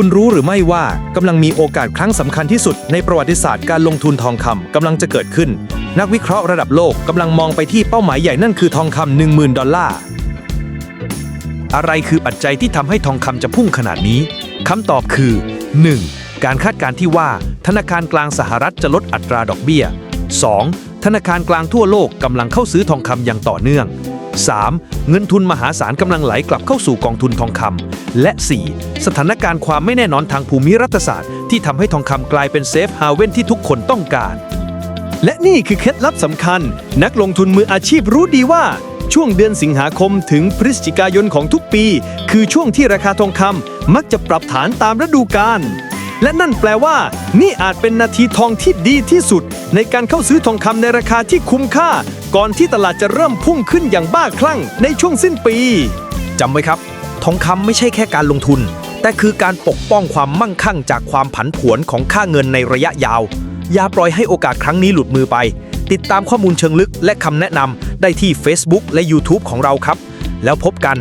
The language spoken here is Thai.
คุณรู้หรือไม่ว่ากำลังมีโอกาสครั้งสำคัญที่สุดในประวัติศาสตร์การลงทุนทองคำกำลังจะเกิดขึ้น นักวิเคราะห์ระดับโลกกำลังมองไปที่เป้าหมายใหญ่นั่นคือทองคำ10,000ดอลลาร์ อะไรคือปัจจัยที่ทำให้ทองคำจะพุ่งขนาดนี้คำตอบคือ 1. การคาดการณ์ที่ว่าธนาคารกลางสหรัฐจะลดอัตราดอกเบี้ย 2. ธนาคารกลางทั่วโลกกำลังเข้าซื้อทองคำอย่างต่อเนื่อง 3. เงินทุนมหาศาลกำลังไหลกลับเข้าสู่กองทุนทองคำและ 4. สถานการณ์ความไม่แน่นอนทางภูมิรัฐศาสตร์ ที่ทำให้ทองคำกลายเป็นเซฟฮาเว่นที่ทุกคนต้องการ และนี่คือเคล็ดลับสำคัญ นักลงทุนมืออาชีพรู้ดีว่า ช่วงเดือนสิงหาคมถึงพฤศจิกายนของทุกปี คือช่วงที่ราคาทองคำมักจะปรับฐานตามฤดูกาล และนั่นแปลว่า นี่อาจเป็นนาทีทองที่ดีที่สุด ในการเข้าซื้อทองคำในราคาที่คุ้มค่า ก่อนที่ตลาดจะเริ่มพุ่งขึ้นอย่างบ้าคลั่งในช่วงสิ้นปีจำไว้ครับ ทองคำไม่ใช่แค่การลงทุน แต่คือการปกป้องความมั่งคั่งจากความผันผวนของค่าเงินในระยะยาว อย่าปล่อยให้โอกาสครั้งนี้หลุดมือไป ติดตามข้อมูลเชิงลึกและคำแนะนำได้ที่ Facebook และ YouTube ของเราครับ แล้วพบกัน